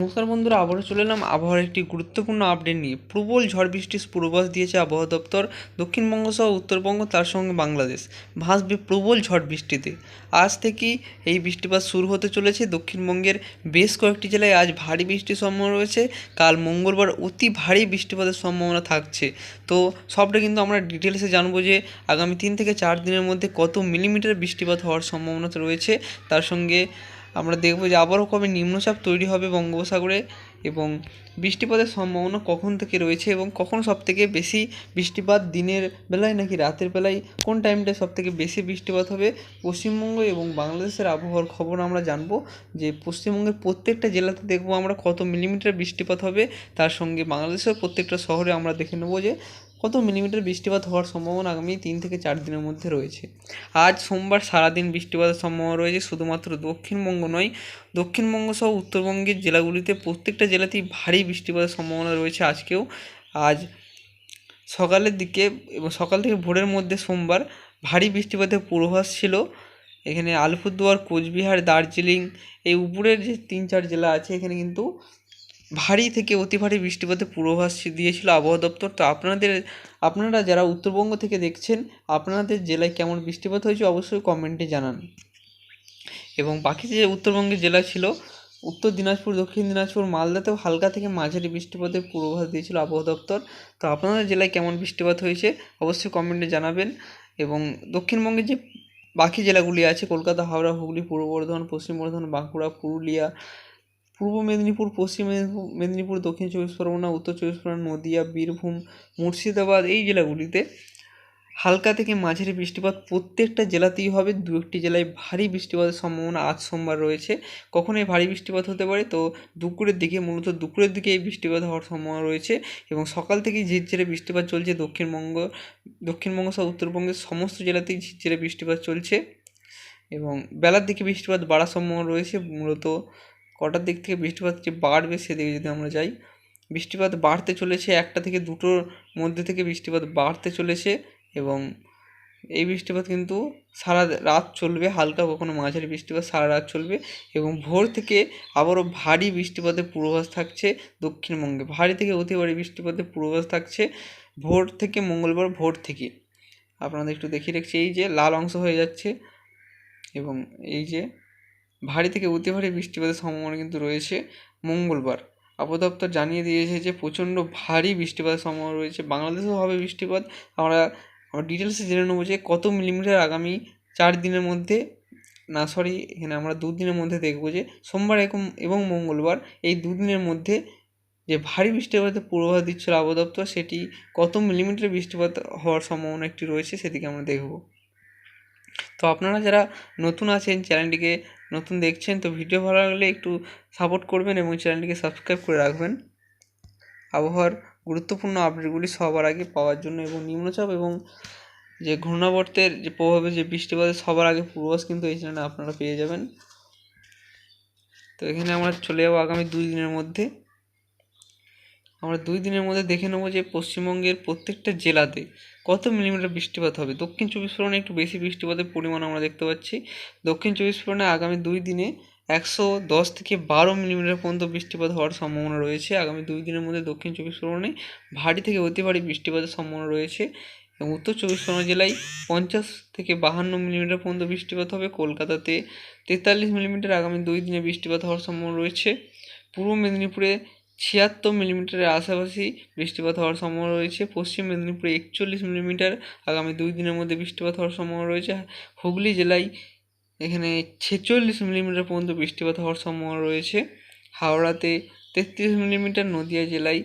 নমস্কার বন্ধুরা, আবারও চলে এলাম আবহাওয়ার একটি গুরুত্বপূর্ণ আপডেট নিয়ে। প্রবল ঝড় বৃষ্টির পূর্বাভাস দিয়েছে আবহাওয়া দপ্তর, দক্ষিণবঙ্গ সহ উত্তরবঙ্গ, তার সঙ্গে বাংলাদেশ। ভাসবে প্রবল ঝড় বৃষ্টিতে। আজ থেকেই এই বৃষ্টিপাত শুরু হতে চলেছে। দক্ষিণবঙ্গের বেশ কয়েকটি জেলায় আজ ভারী বৃষ্টির সম্ভাবনা রয়েছে। কাল মঙ্গলবার অতি ভারী বৃষ্টিপাতের সম্ভাবনা থাকছে। তো সবটা কিন্তু আমরা ডিটেলসে জানব যে আগামী তিন থেকে চার দিনের মধ্যে কত মিলিমিটার বৃষ্টিপাত হওয়ার সম্ভাবনা রয়েছে। তার সঙ্গে আমরা দেখব যে আবারও কবে নিম্নচাপ তৈরি হবে বঙ্গোপসাগরে এবং বৃষ্টিপাতের সম্ভাবনা কখন থেকে রয়েছে এবং কখন সবথেকে বেশি বৃষ্টিপাত দিনের বেলায় নাকি রাতের বেলায়? কোন টাইমটা সবথেকে বেশি বৃষ্টিপাত হবে? পশ্চিমবঙ্গ এবং বাংলাদেশের আবহাওয়ার খবর আমরা জানব যে পশ্চিমবঙ্গের প্রত্যেকটা জেলাতে দেখব আমরা কত মিলিমিটার বৃষ্টিপাত হবে। তার সঙ্গে বাংলাদেশের প্রত্যেকটা শহরে আমরা দেখে নেব যে কত মিলিমিটার বৃষ্টিপাত হওয়ার সম্ভাবনা আগামী তিন থেকে চার দিনের মধ্যে রয়েছে? আজ সোমবার সারাদিন বৃষ্টিপাতের সম্ভাবনা রয়েছে, শুধুমাত্র দক্ষিণবঙ্গ নয়, দক্ষিণবঙ্গ সহ উত্তরবঙ্গের জেলাগুলিতে প্রত্যেকটা জেলাতেই ভারী বৃষ্টিপাতের সম্ভাবনা রয়েছে আজকেও। আজ সকালের দিকে এবং সকাল থেকে ভোরের মধ্যে সোমবার ভারী বৃষ্টিপাতের পূর্বাভাস ছিল। এখানে আলিপুরদুয়ার, কোচবিহার, দার্জিলিং এই উপরের যে তিন চার জেলা আছে, এখানে কিন্তু ভারী থেকে অতি ভারী বৃষ্টিপাতের পূর্বাভাস দিয়েছিল আবহাওয়া দপ্তর। তো আপনাদের, আপনারা যারা উত্তরবঙ্গ থেকে দেখছেন, আপনাদের জেলায় কেমন বৃষ্টিপাত হয়েছে অবশ্যই কমেন্টে জানান। এবং বাকি যে উত্তরবঙ্গের জেলা ছিল, উত্তর দিনাজপুর, দক্ষিণ দিনাজপুর, মালদাতেও হালকা থেকে মাঝারি বৃষ্টিপাতের পূর্বাভাস দিয়েছিল আবহাওয়া দপ্তর। তো আপনাদের জেলায় কেমন বৃষ্টিপাত হয়েছে অবশ্যই কমেন্টে জানাবেন। এবং দক্ষিণবঙ্গের যে বাকি জেলাগুলি আছে, কলকাতা, হাওড়া, হুগলি, পূর্ব বর্ধমান, পশ্চিম বর্ধমান, বাঁকুড়া, পুরুলিয়া পূর্ব মেদিনীপুর, পশ্চিম মেদিনীপুর মেদিনীপুর, দক্ষিণ চব্বিশ পরগনা, উত্তর চব্বিশ পরগনা, নদীয়া, বীরভূম, মুর্শিদাবাদ এই জেলাগুলিতে হালকা থেকে মাঝারি বৃষ্টিপাত প্রত্যেকটা জেলাতেই হবে। দু একটি জেলায় ভারী বৃষ্টিপাতের সম্ভাবনা আজ সোমবার রয়েছে। কখন এই ভারী বৃষ্টিপাত হতে পারে। তো দুপুরের দিকে, মূলত দুপুরের দিকে এই বৃষ্টিপাত হওয়ার সম্ভাবনা রয়েছে এবং সকাল থেকেই ঝিরঝিরে বৃষ্টিপাত চলছে দক্ষিণবঙ্গ দক্ষিণবঙ্গ সহ উত্তরবঙ্গের সমস্ত জেলাতেই ঝিরঝিরে বৃষ্টিপাত চলছে এবং বেলার দিকে বৃষ্টিপাত বাড়ার সম্ভাবনা রয়েছে। মূলত কটার দিক থেকে বৃষ্টিপাত যে বাড়বে সেদিকে যদি আমরা যাই, বৃষ্টিপাত বাড়তে চলেছে একটা থেকে দুটোর মধ্যে থেকে বৃষ্টিপাত বাড়তে চলেছে এবং এই বৃষ্টিপাত কিন্তু সারা রাত চলবে, হালকা কখনো মাঝারি বৃষ্টিপাত সারা রাত চলবে এবং ভোর থেকে আবারও ভারী বৃষ্টিপাতের পূর্বাভাস থাকছে দক্ষিণবঙ্গে। ভারী থেকে অতি ভারী বৃষ্টিপাতের পূর্বাভাস থাকছে ভোর থেকে মঙ্গলবার ভোর থেকে। আপনাদের একটু দেখিয়ে রাখছি, এই যে লাল অংশ হয়ে যাচ্ছে এবং এই যে ভারী থেকে অতি ভারী বৃষ্টিপাতের সম্ভাবনা কিন্তু রয়েছে মঙ্গলবার। আবহাওয়া দপ্তর জানিয়ে দিয়েছে যে, প্রচণ্ড ভারী বৃষ্টিপাতের সম্ভাবনা রয়েছে। বাংলাদেশেও হবে বৃষ্টিপাত। আমরা ডিটেলসে জেনে নেব যে, কত মিলিমিটার আগামী চার দিনের মধ্যে, না সরি এখানে আমরা দুদিনের মধ্যে দেখব যে, সোমবার এবং এবং মঙ্গলবার এই দুদিনের মধ্যে যে ভারী বৃষ্টিপাতের পূর্বাভাস দিচ্ছিল আবহাওয়া দপ্তর সেটি কত মিলিমিটার বৃষ্টিপাত হওয়ার সম্ভাবনা একটি রয়েছে সেদিকে আমরা দেখব। তো আপনারা যারা নতুন আছেন চ্যানেলটিকে নতুন দেখছেন, তো ভিডিও ভালো লাগলে একটু সাপোর্ট করবেন এবং চ্যানেলটিকে সাবস্ক্রাইব করে রাখবেন। আবহাওয়ার গুরুত্বপূর্ণ আপডেটগুলি সবার আগে পাওয়ার জন্য এবং নিম্নচাপ এবং যে ঘূর্ণাবর্তের যে প্রভাবে যে বৃষ্টিপাতের সবার আগে পূর্বাভাস কিন্তু এই চ্যানেলে আপনারা পেয়ে যাবেন। তো এখানে আমরা চলে যাব আগামী দুই দিনের মধ্যে। আমরা দুই দিনের মধ্যে দেখে নেব যে পশ্চিমবঙ্গের প্রত্যেকটা জেলাতে কত মিলিমিটার বৃষ্টিপাত হবে। দক্ষিণ চব্বিশ পরগনায় একটু বেশি বৃষ্টিপাতের পরিমাণ আমরা দেখতে পাচ্ছি। দক্ষিণ চব্বিশ পরগনায় আগামী দুই দিনে একশো দশ থেকে বারো মিলিমিটার পর্যন্ত বৃষ্টিপাত হওয়ার সম্ভাবনা রয়েছে। আগামী দুই দিনের মধ্যে দক্ষিণ চব্বিশ পরগনায় ভারী থেকে অতি ভারী বৃষ্টিপাতের সম্ভাবনা রয়েছে। এবং উত্তর চব্বিশ পরগনা জেলায় পঞ্চাশ থেকে বাহান্ন মিলিমিটার পর্যন্ত বৃষ্টিপাত হবে। কলকাতাতে তেতাল্লিশ মিলিমিটার আগামী দুই দিনে বৃষ্টিপাত হওয়ার সম্ভাবনা রয়েছে। পূর্ব মেদিনীপুরে ছিয়াত্তর মিলিমিটারের আশেপাশে বৃষ্টিপাত হওয়ার সম্ভাবনা রয়েছে। পশ্চিম মেদিনীপুরে একচল্লিশ মিলিমিটার, আগামী দুই দিনের মধ্যে বৃষ্টিপাত হওয়ার সম্ভাবনা রয়েছে। হুগলি জেলায় এখানে ছেচল্লিশ মিলিমিটার পর্যন্ত বৃষ্টিপাত হওয়ার সম্ভাবনা রয়েছে। হাওড়াতে তেত্রিশ মিলিমিটার, নদিয়া জেলায়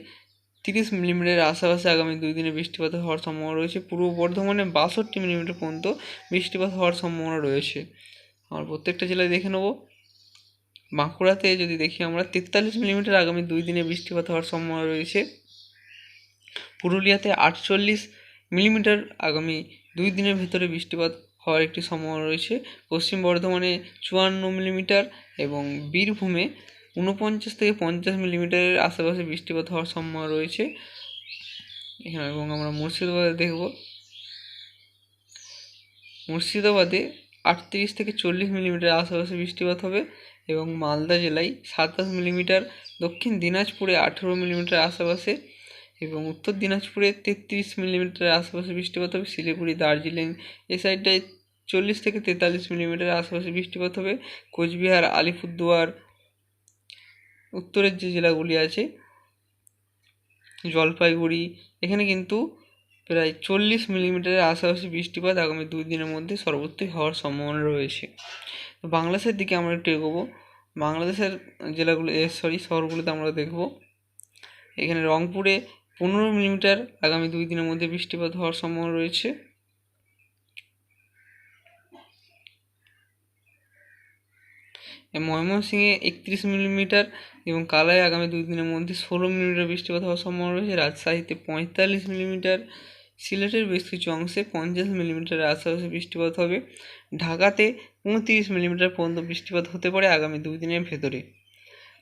তিরিশ মিলিমিটারের আশেপাশে আগামী দুই দিনে বৃষ্টিপাত হওয়ার সম্ভাবনা রয়েছে। পূর্ব বর্ধমানে বাষট্টি মিলিমিটার পর্যন্ত বৃষ্টিপাত হওয়ার সম্ভাবনা রয়েছে। আমরা প্রত্যেকটা জেলায় দেখে নেব। বাঁকুড়াতে যদি দেখি আমরা তেতাল্লিশ মিলিমিটার আগামী দুই দিনে বৃষ্টিপাত হওয়ার সম্ভাবনা রয়েছে। পুরুলিয়াতে আটচল্লিশ মিলিমিটার আগামী দুই দিনের ভেতরে বৃষ্টিপাত হওয়ার একটি সম্ভাবনা রয়েছে। পশ্চিম বর্ধমানে চুয়ান্ন মিলিমিটার এবং বীরভূমে ঊনপঞ্চাশ থেকে পঞ্চাশ মিলিমিটারের আশেপাশে বৃষ্টিপাত হওয়ার সম্ভাবনা রয়েছে। এখানে এবং আমরা মুর্শিদাবাদে দেখব। মুর্শিদাবাদে আটত্রিশ থেকে চল্লিশ মিলিমিটার আশেপাশে বৃষ্টিপাত হবে। এবং মালদা জেলায় সাতাশ মিলিমিটার, দক্ষিণ দিনাজপুরে আঠেরো মিলিমিটার আশেপাশে এবং উত্তর দিনাজপুরে তেত্রিশ মিলিমিটার আশেপাশে বৃষ্টিপাত হবে। শিলিগুড়ি, দার্জিলিং এ সাইডটায় চল্লিশ থেকে তেতাল্লিশ মিলিমিটার আশেপাশে বৃষ্টিপাত হবে। কোচবিহার, আলিপুরদুয়ার, উত্তরের যে জেলাগুলি আছে, জলপাইগুড়ি, এখানে কিন্তু প্রায় চল্লিশ মিলিমিটারের আশেপাশে বৃষ্টিপাত আগামী দুই দিনের মধ্যে সর্বত্রই হওয়ার সম্ভাবনা রয়েছে। তো বাংলাদেশের দিকে আমরা একটু এগোবো। বাংলাদেশের জেলাগুলো সরি, শহরগুলোতে আমরা দেখব। এখানে রংপুরে পনেরো মিলিমিটার আগামী দুই দিনের মধ্যে বৃষ্টিপাত হওয়ার সম্ভাবনা রয়েছে। ময়মনসিংহে একত্রিশ মিলিমিটার এবং কালায় আগামী দুই দিনের মধ্যে ষোলো মিলিমিটার বৃষ্টিপাত হওয়ার সম্ভাবনা রয়েছে। রাজশাহীতে পঁয়তাল্লিশ মিলিমিটার সিলেটের বেশ কিছু অংশে পঞ্চাশ মিলিমিটারের আশেপাশে বৃষ্টিপাত হবে। ঢাকাতে পঁয়ত্রিশ মিলিমিটার পর্যন্ত বৃষ্টিপাত হতে পারে আগামী দুই দিনের ভেতরে।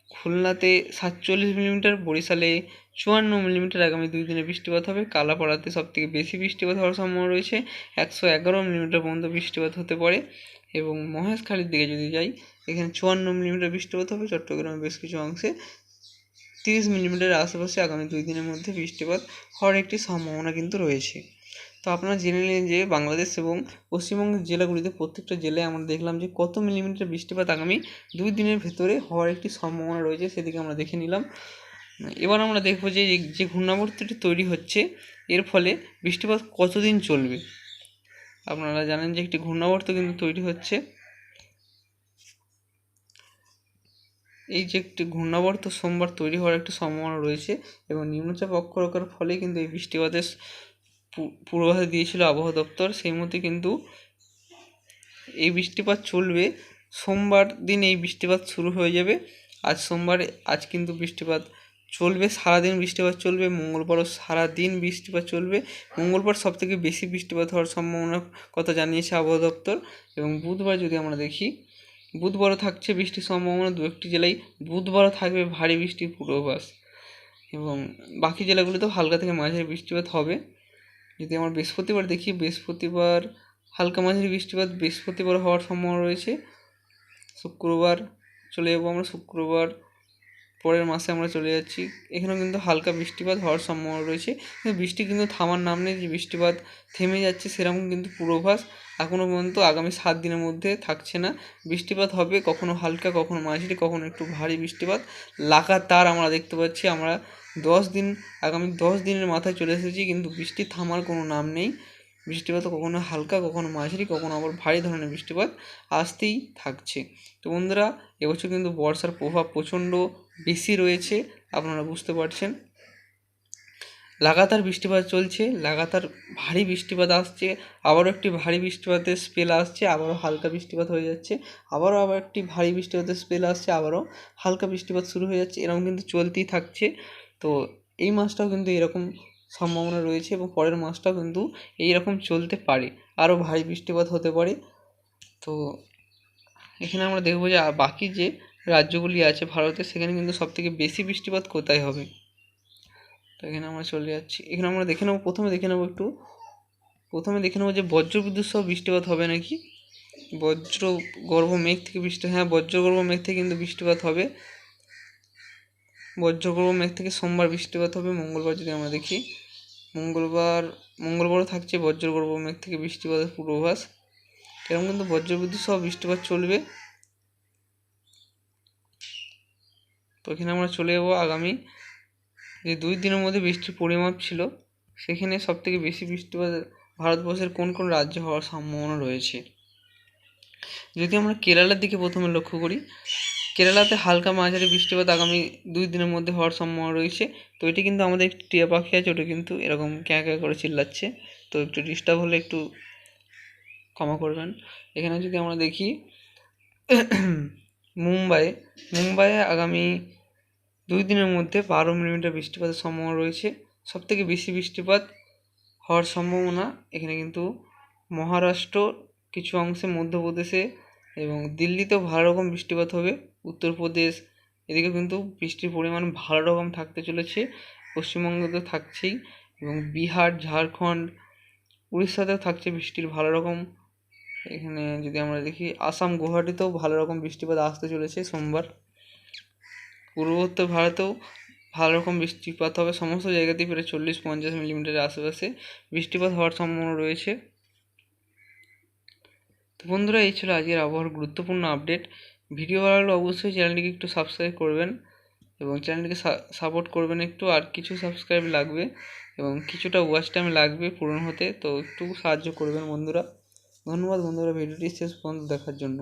খুলনাতে সাতচল্লিশ মিলিমিটার, বরিশালে চুয়ান্ন মিলিমিটার আগামী দুই দিনে বৃষ্টিপাত হবে। কালাপাড়াতে সবথেকে বেশি বৃষ্টিপাত হওয়ার সম্ভাবনা রয়েছে, একশো এগারো মিলিমিটার পর্যন্ত বৃষ্টিপাত হতে পারে। এবং মহেশখালীর দিকে যদি যাই, এখানে চুয়ান্ন মিলিমিটার বৃষ্টিপাত হবে। চট্টগ্রামের বেশ কিছু অংশে তিরিশ মিলিমিটারের আশেপাশে আগামী দুই দিনের মধ্যে বৃষ্টিপাত হওয়ার একটি সম্ভাবনা কিন্তু রয়েছে। তো আপনারা জেনে নিন যে বাংলাদেশ এবং পশ্চিমবঙ্গের জেলাগুলিতে প্রত্যেকটা জেলায় আমরা দেখলাম যে কত মিলিমিটার বৃষ্টিপাত আগামী দুই দিনের ভেতরে হওয়ার একটি সম্ভাবনা রয়েছে সেদিকে আমরা দেখে নিলাম। এবার আমরা দেখব যে যে ঘূর্ণাবর্তটি তৈরি হচ্ছে, এর ফলে বৃষ্টিপাত কতদিন চলবে? আপনারা জানেন যে একটি ঘূর্ণাবর্ত কিন্তু তৈরি হচ্ছে। এই যে একটি ঘূর্ণাবর্ত সোমবার তৈরি হওয়ার একটি সম্ভাবনা রয়েছে এবং নিম্নচাপ অক্ষরেখার ফলে কিন্তু এই বৃষ্টিপাতের পূর্বাভাস দিয়েছিল আবহাওয়া দপ্তর। সেই মতে কিন্তু এই বৃষ্টিপাত চলবে। সোমবার দিন এই বৃষ্টিপাত শুরু হয়ে যাবে। আজ সোমবার, আজ কিন্তু বৃষ্টিপাত চলবে, সারাদিন বৃষ্টিপাত চলবে মঙ্গলবারও সারাদিন বৃষ্টিপাত চলবে। মঙ্গলবার সব থেকে বেশি বৃষ্টিপাত হওয়ার সম্ভাবনার কথা জানিয়েছে আবহাওয়া দপ্তর এবং বুধবার যদি আমরা দেখি বুধবারও থাকছে বৃষ্টির সম্ভাবনা। দু একটি জেলায় বুধবারও থাকবে ভারী বৃষ্টির পূর্বাভাস। এবং বাকি জেলাগুলিতেও হালকা থেকে মাঝারি বৃষ্টিপাত হবে। যদি আমরা বৃহস্পতিবার দেখি, বৃহস্পতিবার হালকা মাঝারি বৃষ্টিপাত বৃহস্পতিবার হওয়ার সম্ভাবনা রয়েছে। শুক্রবার চলে যাব আমরা, শুক্রবার পরের মাসে আমরা চলে যাচ্ছি। এখানেও কিন্তু হালকা বৃষ্টিপাত হওয়ার সম্ভাবনা রয়েছে। কিন্তু বৃষ্টি কিন্তু থামার নাম নেই, যে বৃষ্টিপাত থেমে যাচ্ছে সেরকম কিন্তু পূর্বাভাস এখনও পর্যন্ত আগামী সাত দিনের মধ্যে থাকছে না। বৃষ্টিপাত হবে কখনো হালকা, কখনো মাঝারি, কখনো একটু ভারী বৃষ্টিপাত। লাগাতার আমরা দেখতে পাচ্ছি, আমরা দশ দিন, আগামী দশ দিনের মাথায় চলে এসেছি, কিন্তু বৃষ্টি থামার কোনো নাম নেই। বৃষ্টিপাত কখনো হালকা, কখনো মাঝারি, কখনো আবার ভারী ধরনের বৃষ্টিপাত আসতেই থাকছে। তো বন্ধুরা, এবছর কিন্তু বর্ষার প্রভাব প্রচণ্ড বেশি রয়েছে, আপনারা বুঝতে পারছেন। লাগাতার বৃষ্টিপাত চলছে, লাগাতার ভারী বৃষ্টিপাত আসছে, আবারও একটি ভারী বৃষ্টিপাতের স্পেল আসছে, আবারও হালকা বৃষ্টিপাত হয়ে যাচ্ছে, আবারও আবার একটি ভারী বৃষ্টিপাতের স্পেল আসছে, আবারও হালকা বৃষ্টিপাত শুরু হয়ে যাচ্ছে, এরকম কিন্তু চলতেই থাকছে। তো এই মাসটাও কিন্তু এরকম সম্ভাবনা রয়েছে এবং পরের মাসটাও কিন্তু এই রকম চলতে পারে, আরও ভারী বৃষ্টিপাত হতে পারে। তো এখানে আমরা দেখব যে বাকি যে রাজ্যগুলি আছে ভারতের, সেখানে কিন্তু সবথেকে বেশি বৃষ্টিপাত কোথায় হবে? তো এখানে আমরা চলে যাচ্ছি। এখানে আমরা দেখে নেব, প্রথমে দেখে নেব একটু। প্রথমে দেখে নেব যে বজ্রবিদ্যুৎ সহ বৃষ্টিপাত হবে নাকি? বজ্র গর্ভ মেঘ থেকে বৃষ্টি হ্যাঁ বজ্রগর্ভ মেঘ থেকে কিন্তু বৃষ্টিপাত হবে। বজ্রগর্ভ মেঘ থেকে সোমবার বৃষ্টিপাত হবে, মঙ্গলবার যদি আমরা দেখি। মঙ্গলবার, মঙ্গলবারও থাকছে বজ্রগর্ভ মেঘ থেকে বৃষ্টিপাতের পূর্বাভাস। এরকম কিন্তু বজ্রবিদ্যুৎ সহ বৃষ্টিপাত চলবে। তো এখানে আমরা চলে যাব আগামী যে দুই দিনের মধ্যে বৃষ্টির পরিমাপ ছিল, সেখানে সবথেকে বেশি বৃষ্টিপাত ভারতবর্ষের কোন কোন রাজ্যে হওয়ার সম্ভাবনা রয়েছে? যদি আমরা কেরালার দিকে প্রথমে লক্ষ্য করি, কেরালাতে হালকা মাঝারি বৃষ্টিপাত আগামী দুই দিনের মধ্যে হওয়ার সম্ভাবনা রয়েছে। তো এটি কিন্তু আমাদের একটি টিয়া পাখি আছে, ওটা কিন্তু এরকম ক্যাঁ ক্যাঁ করে চিল্লাচ্ছে। তো একটু ডিস্টার্ব হলে একটু ক্ষমা করবেন। এখানে যদি আমরা দেখি মুম্বাই। মুম্বাইয়ে আগামী দুই দিনের মধ্যে বারো মিলিমিটার বৃষ্টিপাতের সম্ভাবনা রয়েছে। সবথেকে বেশি বৃষ্টিপাত হওয়ার সম্ভাবনা এখানে কিন্তু মহারাষ্ট্র, কিছু অংশে মধ্যপ্রদেশে এবং দিল্লিতেও ভালো রকম বৃষ্টিপাত হবে। উত্তরপ্রদেশ, এদিকে কিন্তু বৃষ্টির পরিমাণ ভালো রকম থাকতে চলেছে। পশ্চিমবঙ্গে তো থাকছেই এবং বিহার, ঝাড়খণ্ড, উড়িষ্যাতেও থাকছে বৃষ্টির ভালো রকম এখানে যদি আমরা দেখি, আসাম, গুয়াহাটিতেও ভালো রকম বৃষ্টিপাত আসতে চলেছে সোমবার। পূর্ব উত্তর ভারতেও ভালো রকম বৃষ্টিপাত হবে, সমস্ত জায়গাতেই প্রায় চল্লিশ পঞ্চাশ মিলিমিটারের আশেপাশে বৃষ্টিপাত হওয়ার সম্ভাবনা রয়েছে। তো বন্ধুরা, এই ছিল আজকের আবহাওয়ার গুরুত্বপূর্ণ আপডেট। ভিডিও ভালো লাগলে অবশ্যই চ্যানেলটিকে একটু সাবস্ক্রাইব করবেন এবং চ্যানেলটিকে সাপোর্ট করবেন একটু, আর কিছু সাবস্ক্রাইব লাগবে এবং কিছুটা ওয়াচ টাইম লাগবে পূরণ হতে, তো একটু সাহায্য করবেন বন্ধুরা। ধন্যবাদ বন্ধুরা ভিডিওটি শেষ পর্যন্ত দেখার জন্য।